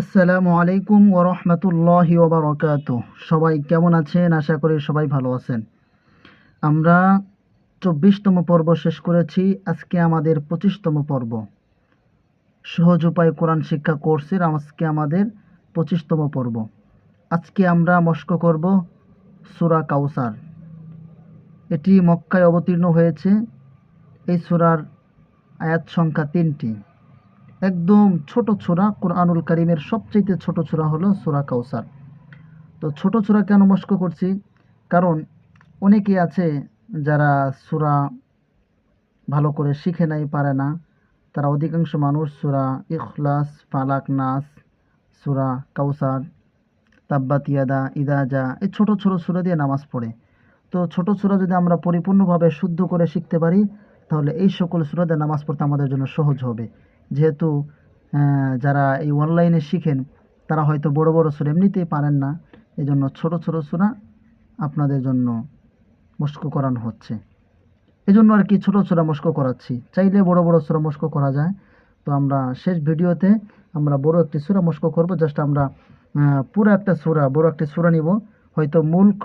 আসসালামু আলাইকুম ওয়া রাহমাতুল্লাহি ওয়া বারাকাতুহু সবাই কেমন আছেন? আশা করি সবাই ভালো আছেন। আমরা চব্বিশতম পর্ব শেষ করেছি। আজকে আমাদের পঁচিশতম পর্ব। সহজ উপায় কোরআন শিক্ষা কোর্সের আজকে আমাদের পঁচিশতম পর্ব। আজকে আমরা মস্ক করব সূরা কাউসার এটি মক্কায় অবতীর্ণ হয়েছে। এই সূরার আয়াত সংখ্যা তিনটি। একদম ছোট ছোরা কোরআনুল কারিমের সবচেয়ে ছোট ছোরা হলো সূরা কাউসার তো ছোট ছোরা কেন মস্ক করছি? কারণ অনেকে আছে যারা সূরা ভালো করে শিখে নাই, পারে না। তারা অধিকাংশ মানুষ সুরা ইখলাস, ফালাক নাস, সূরা কাউসার তাব্বাত ইয়াদা ইদাজা এই ছোট ছোট সূরা দিয়ে নামাজ পড়ে। তো ছোট সূরা যদি আমরা পরিপূর্ণভাবে শুদ্ধ করে শিখতে পারি, তাহলে এই সকল সূরা দিয়ে নামাজ পড়তে আমাদের জন্য সহজ হবে। যেহেতু যারা এই অনলাইনে শিখেন, তারা হয়তো বড় বড় সুরা এমনিতেই পারেন না। এই জন্য ছোটো ছোটো সুরা আপনাদের জন্য মস্ক করানো হচ্ছে। এই জন্য আর কি ছোটো সুরা মস্ক করাচ্ছি। চাইলে বড় বড় সুরা মস্ক করা যায়। তো আমরা শেষ ভিডিওতে আমরা বড় একটি সুরা মস্ক করব। জাস্ট আমরা পুরো একটা সুরা, বড় একটি সুরা নিব। হয়তো মুল্ক,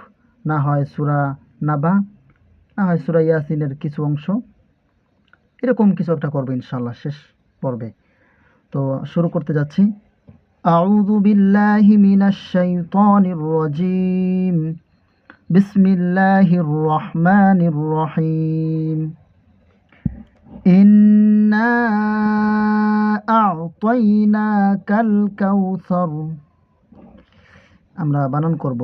না হয় সুরা নাবা, না হয় সুরা ইয়াসিনের কিছু অংশ। এরকম কিছু একটা করব ইনশাল্লাহ শেষ। পর্বে তো শুরু করতে যাচ্ছি أعوذ بالله من الشيطان الرجيم بسم الله الرحمن الرحيم إنا أعطيناك الكوثر আমরা বানান করব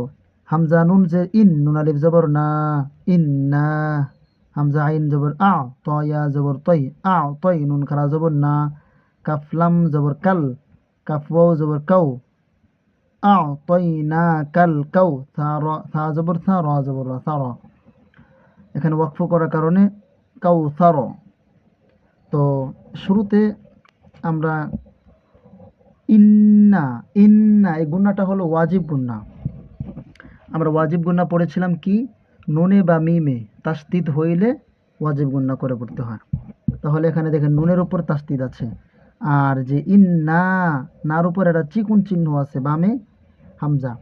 হামজা নুন যে ইন নুন আলিফ জবর না ইন্না হামজা আইন জবর আ তয়া জবর তৈ, আ, তৈ, নুন খারা জবর না কাফলাম জবর কাল, কাফ জবর কাউ আ, তৈ, না, কাল কাউ থা জবর, থা, র জবর, র, থা, র। এখানে ওয়াকফ করার কারণে কাউ থা, র। তো শুরুতে আমরা ইন্না ইন্না, এই গুন্নাটা হলো ওয়াজিব গুন্না আমরা ওয়াজিব গুন্না পড়েছিলাম কি? নুনে বা মিমে তাস্তিদ হইলে ওয়াজিব গুন্না করে পড়তে হয়। তাহলে এখানে দেখেন নুনের উপর তাস্তিদ আছে। আর যে ইন না নার উপর একটা চিকুন চিহ্ন আছে, বামে হামজা।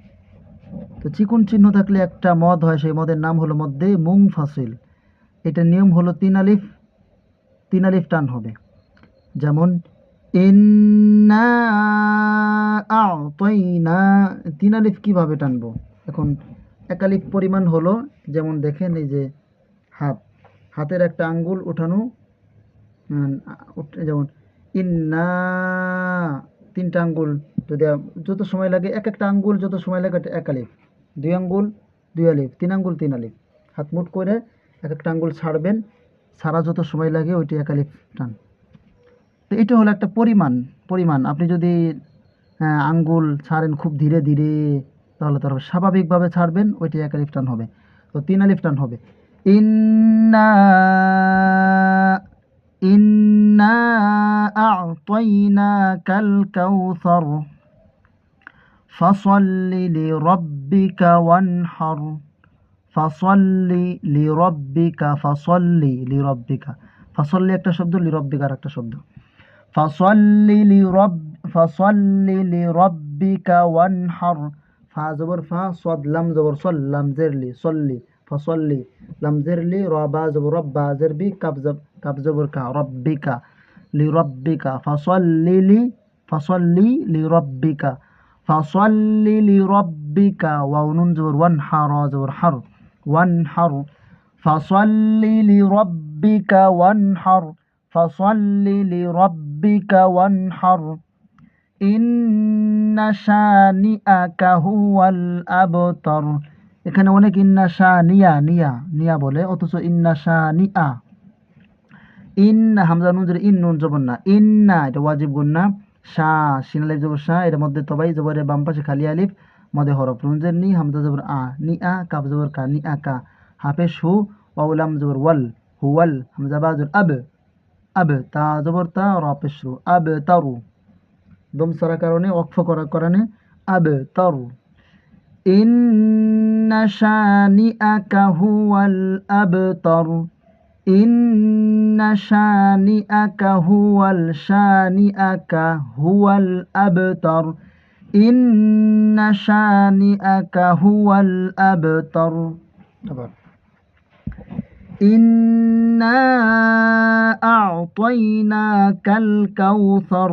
তো চিকুন চিহ্ন থাকলে একটা মদ হয়, সেই মদের নাম হলো মধ্যে মুং ফাসিল এটা নিয়ম হলো তিন আলিফ তিন আলিফ টান হবে। যেমন, ইন্না আ'তাইনা তিন আলিফ কীভাবে টানবো? এখন এক আলিফ পরিমাণ হলো, যেমন দেখেন এই যে হাত। হাতের একটা আঙ্গুল উঠানো যেমন ইন্না, তিনটা আঙ্গুল যদি যত সময় লাগে, এক একটা আঙ্গুল যত সময় লাগে এক আলিফ দুই আঙ্গুল, দুই আলিফ তিন আঙ্গুল, তিন আলিফ হাত মুট করে এক একটা আঙ্গুল ছাড়বেন, ছাড়া যত সময় লাগে ওইটি এক আলিফ টান। তো এটা হলো একটা পরিমাণ পরিমাণ। আপনি যদি আঙ্গুল ছাড়েন খুব ধীরে ধীরে তাহলে তার স্বাভাবিকভাবে ছাড়বেন ওইটি এক আলিফ টান হবে। তো তিন আলিফ টান হবে। ইন্না ইন্না আ'তাইনাকাল কাউসার, ফসল্লি লিরাব্বিকা ওয়ানহার, ফসল্লি লিরাব্বিকা ফসল্লি লিরাব্বিকা। ফসল্লি একটা শব্দ, লিরাব্বিকা আর একটা শব্দ। ফসল্লি লিরাব فا زبر فا صد لم زبر صل لم زر لي صلي فصلي لم زر لي ربا زبر رب زر بي كب زبر كب زبر كا ربك لربك فصلي لي فصلي لربك فصلي لربك واو نون زبر وانحر زبر حر وانحر فصلي لربك وانحر فصلي لربك وانحر ইন্না শানিআকা হুয়াল আবতার এখানে অনেক ইন্না শানিয়া নিয়া নিয়া বলে, অথচ ইন্না শানিআ ইন্না হামজা নুন ইন নুন জবর না। ইন্না এটা ওয়াজিব গুন্না শা সিন আলিফ জবর শা এর মধ্যে তবাই জবরের বাম পাশে খালি আলিফ মধ্যে হরফ নুন জের নি, হামজা জবর আ নি আ কাব জবর কা নি আ কা হাফেশ হু ওয়াউলাম জবর ওয়াল, হুয়াল, হামজা বা জবর আব আব তা জবর তা, র আব তারু দম সারা কারণে অক্ফ করার কারণে আব তারু ইন্না শানিআকা হুয়াল আবতার ইন্না শানিআকা হুয়াল শানিআকা হুয়াল আবতার إن شانئك هو الأبتر আবার إنا أعطيناك الكوثر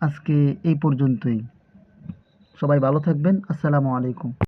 আজকে এই পর্যন্তই। সবাই ভালো থাকবেন। আসসালামু আলাইকুম।